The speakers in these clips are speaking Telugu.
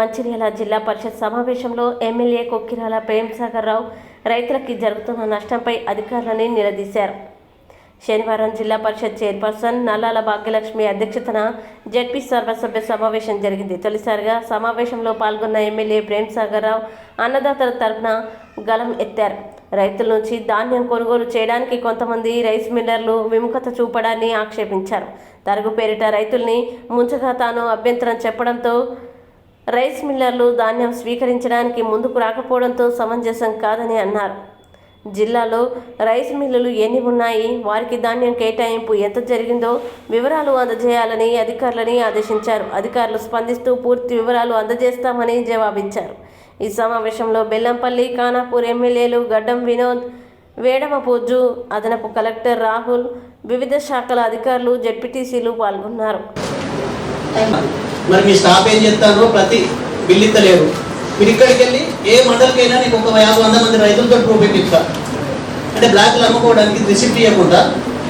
మంచిర్యాల జిల్లా పరిషత్ సమావేశంలో ఎమ్మెల్యే కొక్కిరాల ప్రేమ్సాగర్ రావు రైతులకి జరుగుతున్న నష్టంపై అధికారులని నిలదీశారు. శనివారం జిల్లా పరిషత్ చైర్పర్సన్ నల్లాల భాగ్యలక్ష్మి అధ్యక్షతన జడ్పీ సర్వసభ్య సమావేశం జరిగింది. తొలిసారిగా సమావేశంలో పాల్గొన్న ఎమ్మెల్యే ప్రేమ్సాగర్ రావు అన్నదాతల తరపున గలం ఎత్తారు. రైతుల నుంచి ధాన్యం కొనుగోలు చేయడానికి కొంతమంది రైస్ మిల్లర్లు విముఖత చూపడాన్ని ఆక్షేపించారు. తరుగు పేరిట రైతుల్ని ముంచగా తాను అభ్యంతరం చెప్పడంతో రైస్ మిల్లర్లు ధాన్యం స్వీకరించడానికి ముందుకు రాకపోవడంతో సమంజసం కాదని అన్నారు. జిల్లాలో రైస్ మిల్లులు ఎన్ని ఉన్నాయి? వారికి ధాన్యం కేటాయింపు ఎంత జరిగిందో వివరాలు అందజేయాలని అధికారులని ఆదేశించారు. అధికారులు స్పందిస్తూ పూర్తి వివరాలు అందజేస్తామని జవాబిచ్చారు. ఈ సమావేశంలో బెల్లంపల్లి ఖానాపూర్ ఎమ్మెల్యేలు గడ్డం వినోద్ వేడమ పూజు అదనపు కలెక్టర్ రాహుల్ వివిధ శాఖల అధికారులు జడ్పీటీసీలు పాల్గొన్నారు. మరి మీ స్టాఫ్ ఏం చేస్తారో ప్రతి బిల్లు ఇస్తలేరు. మీరు ఇక్కడికి వెళ్ళి ఏ మండలికైనా నీకు ఒక యాభై వంద మంది రైతులతో ప్రూఫ్ అంటే బ్లాక్లు అమ్ముకోవడానికి రిసిప్ట్ ఇవ్వకుండా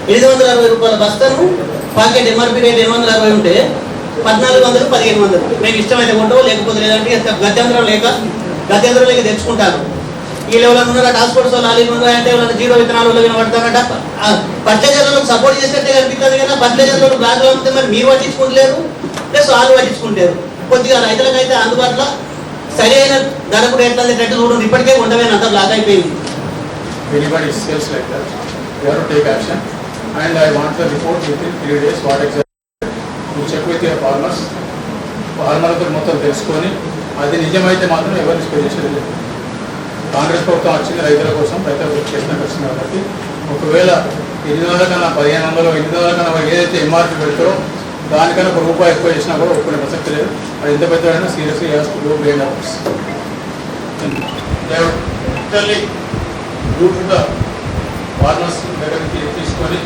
ఎనిమిది వందల అరవై రూపాయల బస్తాను పాకెట్ ఎంఆర్పీ రేట్ ఎనిమిది వందల అరవై ఉంటే పద్నాలుగు వందలు పదిహేను వందలు. మీకు ఇష్టమైతే కొంటాం లేకపోతే లేదంటే గత్యంతరం లేక గత్యంతరం లేక తెచ్చుకుంటారు. వీళ్ళు ఎవరైనా ఉన్నారా? ఫోర్స్ వాళ్ళు వాళ్ళు ఉన్నారా అంటే ఎవరైనా జీరో విత్తనాలు వాళ్ళు వినబడతారంట ఫర్టిలైజర్లకు సపోర్ట్ చేసినట్టే కనిపిస్తుంది కదా. ఫర్టిలైజర్లు బ్లాక్లో ఉంటే మరి మీరు పట్టించుకుంటలేరు. ప్లస్ వాళ్ళు కొద్దిగా రైతులకైతే అందుబాటులో సరి అయిన ధర కూడా ఎట్లా అనేటట్టు చూడండి. ఇప్పటికే ఉండవేనా అంత బ్లాక్ అయిపోయింది. Anybody sells like that, you have to take action. And I want the report within three days, what exactly, you check with your farmers, ఫార్మర్తో మొత్తం తెలుసుకొని అది నిజమైతే మాత్రం ఎవరిని స్పే లేదు కాంగ్రెస్ ప్రభుత్వం వచ్చింది రైతుల కోసం రైతులకు చేసిన వచ్చింది కాబట్టి. ఒకవేళ ఎనిమిది వందల కన్నా పదిహేను వందలు ఎనిమిది వందల కన్నా ఏదైతే ఎంఆర్పీ పెడతారో దానికన్నా ఒక రూపాయి ఎక్కువ చేసినా కూడా ఒప్పుకునే ప్రసక్తి లేదు. అది ఎంత పెద్దదైనా సీరియస్గా వేసుకుంటూ బ్లేమ్ అవర్స్ రూట్ ఫార్మర్స్ దగ్గరికి తీసుకొని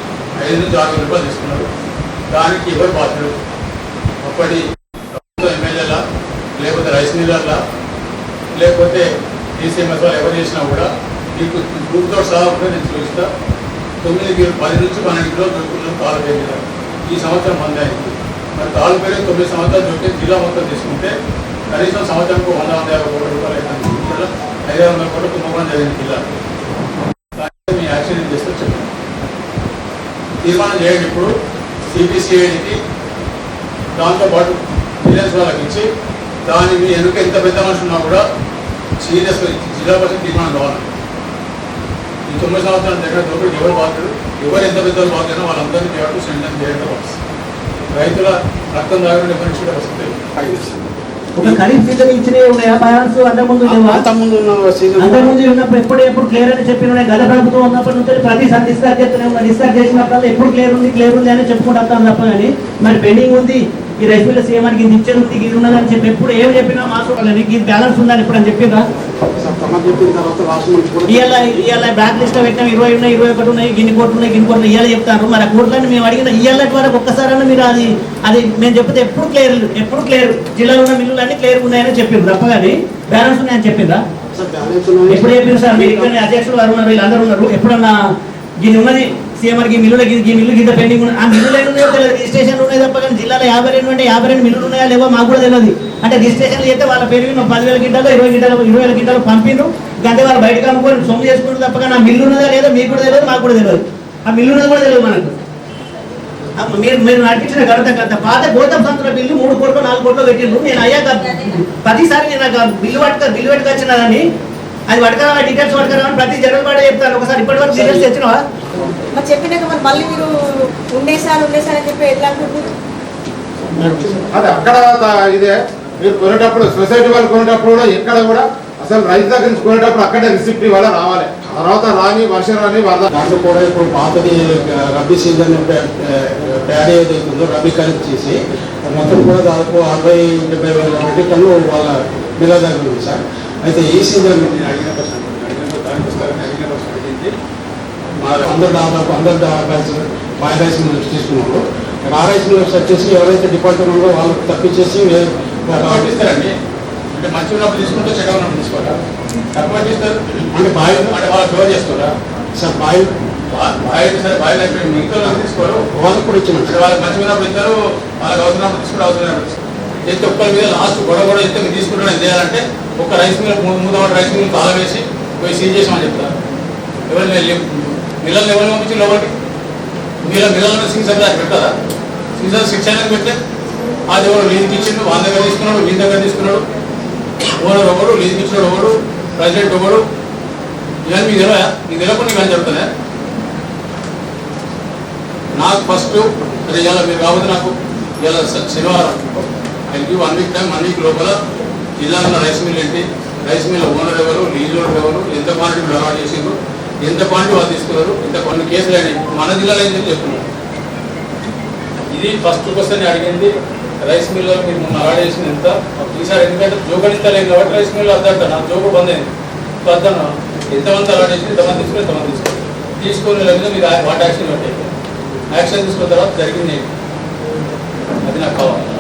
ఐదు నుంచి ఆరు వేల రూపాయలు తీసుకున్నారు దానికి ఎవరు బాధ్యులు? ఒకటి ఎమ్మెల్యేలా లేకపోతే రైస్ మిల్లర్లా లేకపోతే డీసీఎంఎస్ వాళ్ళు ఎవరు చేసినా కూడా మీకు గ్రూప్తో సహా ఉంటే నేను చూపిస్తా. తొమ్మిది పది నుంచి పన్నెండు కిలో దొరుకుతున్నాం కాలు ఈ సంవత్సరం మంది అయింది. మరి కాలు పేరు తొమ్మిది సంవత్సరాలు చూస్తే జిల్లా మొత్తం తీసుకుంటే కనీసం సంవత్సరంకు వంద వంద యాభై కోట్ల రూపాయలు అయితే ఐదు వందల కోట్ల కుంభకోణం జరిగింది జిల్లా మీ యాక్సిడెంట్ చేస్తే చెప్పండి. తీర్మానం చేయండి ఇప్పుడు. సిపిసిఐడికి దాంతో పాటు వాళ్ళకి ఇచ్చి దాని మీ వెనుక ఎంత పెద్ద మనిషి ఉన్నా కూడా సీరియస్గా జిల్లా పరిషత్ తీర్మానం కావాలి. ఈ తొమ్మిది సంవత్సరాల దగ్గర దొరికి ఎవరు బాధ్యుడు ఎవరు ఎంత పెద్ద బాధ్యత వాళ్ళందరినీ చేయడం సెంటర్ చేయడం వస్తుంది రైతుల రక్తం తాగడం డిఫరెన్స్ వస్తుంది ఒక ఖరీఫ్ సీజన్ ఇచ్చినవి ఉన్నాయా? బ్యాలెన్స్ అంతకుముందు లేవా? అంతకుముందు ఉన్న సీజన్. అంతకుముందు ఉన్నప్పుడు ఎప్పుడు ఎప్పుడు క్లియర్ అని చెప్పిన గత ప్రభుత్వం ఉన్నప్పటి నుంచి ప్రతిసారి డిస్కస్ చేస్తూనే ఉన్నా. డిస్కస్ చేసినప్పుడు ఎప్పుడు క్లియర్ ఉంది క్లియర్ ఉంది అని చెప్పుకుంటూ తప్ప కానీ మరి పెండింగ్ ఉంది. ఈ రైస్ మిల్ సీఎం అని ఇది ఇచ్చేది ఉంది ఇది ఉన్నదని చెప్పి ఎప్పుడు ఏం చెప్పినా మాసుకోవాలి ఇది బ్యాలెన్స్ ఉందని ఇప్పుడు అని చెప్పిందా ఇవాళ ఇవాళ బ్లాక్ లిస్ట్ పెట్టినాం ఇరవై ఉన్నాయి ఇరవై ఒకటి ఉన్నాయి గిన్ని కోట్లు ఉన్నాయి గిన్ని కోట్లు ఇవాళ చెప్తారు. మరి ఆ కోట్లని మేము అడిగిన ఇవాళ వరకు ఒక్కసారైనా మీరు అది అది మేము చెప్తే ఎప్పుడు క్లియర్ ఎప్పుడు క్లియర్ జిల్లాలో ఉన్న మిల్లులు అన్ని క్లియర్ ఉన్నాయని చెప్పింది తప్ప కానీ బ్యాలెన్స్ ఉన్నాయని చెప్పిందా. ఎప్పుడు చెప్పింది సార్? మీరు అధ్యక్షులు వారు ఉన్నారు వీళ్ళందరూ ఉన్నారు. ఎప్పుడన్నా దీని ఉన్నది సీఎంఆర్కి మిల్లులకి ఈ మిల్లు కింద పెండింగ్ ఉన్నాయి ఆ మిల్లులు ఉన్నాయో తెలియదు. రిజిస్ట్రేషన్ ఉన్నాయి తప్ప కానీ జిల్లాలో యాభై రెండు అంటే యాభై రెండు మిల్లులు ఉన్నాయా లేవో మాకు కూడా తెలియదు. అంటే రిజిస్ట్రేషన్ చేస్తే వాళ్ళ పేరు మీద పదివేల గింటలు ఇరవై గింటలు ఇరవై వేల గింటలు పంపిండు గంటే వాళ్ళు బయటకు అమ్ముకొని సొమ్ము చేసుకుంటారు తప్ప కానీ ఆ మిల్లు ఉన్నదా లేదో మీకు కూడా తెలియదు మాకు కూడా తెలియదు. ఆ మిల్లు ఉన్నది కూడా తెలియదు మనకు. మీరు మీరు నడిపించిన గడత గత పాత గౌతమ్ సంతుల బిల్లు మూడు కోట్లు నాలుగు కోట్లు పెట్టిండ్రు. నేను అయ్యాక ప్రతిసారి నేను బిల్లు పట్టుక బిల్లు పెట్టుకొచ్చినానని అది పట్టుకరా డీటెయిల్స్ అని ప్రతి జనరల్ పాట చెప్తాను ఒకసారి ఇప్పటి వరకు డీటెయిల్స్ తెచ్చినవా? మరి చెప్పినాక మరి మళ్ళీ మీరు ఉండేసారు ఉండేసారు అని చెప్పి ఎట్లా అది అక్కడ ఇదే మీరు కొనేటప్పుడు సొసైటీ వాళ్ళు కొనేటప్పుడు కూడా ఎక్కడ కూడా అసలు రైతు దగ్గర నుంచి కొనేటప్పుడు అక్కడే రిసిప్ట్ ఇవాళ రావాలి. తర్వాత రాని వర్షం రాని వరద. దాంట్లో కూడా ఇప్పుడు పాతది రబీ సీజన్ ప్యాడీ ఏదైతే ఉందో రబీ కలెక్ట్ చేసి మొత్తం కూడా దాదాపు అరవై డెబ్బై వేల మెట్రిక్ టన్ను వాళ్ళ బిల్ల దగ్గర ఉంది సార్. అయితే ఈ సీజన్ నేను అడిగిన ప్రశ్న అడిగిన దానికి వస్తారని అడిగిన ప్రశ్న అడిగింది. మా అందరు దాదాపు అందరు బ్యాచ్ మా రైస్ మిల్స్ తీసుకున్నారు. ఆ రైస్ మిల్స్ వచ్చేసి ఎవరైతే డిపార్ట్మెంట్ ఉందో వాళ్ళకి తప్పించేసి ఇస్తారండి అంటే మంచి ఉన్నప్పుడు తీసుకుంటే చెడ్డ ఉన్నప్పుడు తీసుకోరా? ఇస్తారు అంటే బాయ్ అంటే వాళ్ళు క్లోజ్ చేస్తారా సార్ బాయ్ బాయ్ సరే బాయ్ మిగతా వాళ్ళు తీసుకోరు. వాళ్ళకి కూడా ఇచ్చినాం వాళ్ళకి మంచి ఉన్నప్పుడు ఇస్తారు వాళ్ళకి అవసరం తీసుకుంటే అవసరం తీసుకోరు ఒక్కరి మీద లాస్ట్ గొడవ గొడవ ఎత్తే మీరు తీసుకుంటాడు ఏం చేయాలంటే ఒక రైస్ మిల్ మూడు మూడు వందల రైస్ మిల్ తాళ వేసి పోయి సీజ్ చేసామని చెప్తారు. ఎవరు మిల్లల్ని ఎవరు పంపించి లోపలికి? మీరు మిల్లలను సింగ్ దాకా పెట్టారా సీజర్ శిక్షణ పెడితే అది ఎవరు లీజుకి ఇచ్చిండు వాళ్ళ దగ్గర తీసుకున్నాడు వీళ్ళ దగ్గర తీసుకున్నాడు. ఓనర్ ఒకడు లీజుకి ఇచ్చినాడు ఒకడు ప్రెసిడెంట్ ఒకడు. ఇవన్నీ మీకు తెలియదా మీకు తెలియకుండా ఇవన్నీ చెప్తానే నాకు ఫస్ట్ అదే ఇలా మీరు కాబట్టి నాకు ఇలా శనివారం. ఐదు one week time one week లోపల జిల్లాలో రైస్ మిల్ ఏంటి? రైస్ మిల్ ఓనర్ ఎవరు? లీజ్ ఎవరు? ఎంత క్వాంటిటీ అలవాటు చేసిండ్రు? ఎంత క్వాంటిటీ వాళ్ళు తీసుకున్నారు? ఇంత కొన్ని కేసులు అయినాయి. మన జిల్లాలో ఏం చెప్తున్నారు ఇది ఫస్ట్ క్వశ్చన్ అడిగింది. రైస్ మిల్లో మీరు మొన్న అలవాటు చేసింది ఎంత? ఈసారి ఎందుకంటే జోగడిస్తలేదు కాబట్టి రైస్ మిల్ అద్దంట నా జోగు బంద్ అయింది. వద్దన్న ఎంతమంది అలవాటు చేసి ఎంతమంది తీసుకుని ఎంతమంది తీసుకుని తీసుకుని మీద మీరు వాటి యాక్షన్ పట్టే యాక్షన్ తీసుకున్న తర్వాత జరిగింది అది నాకు కావాలి.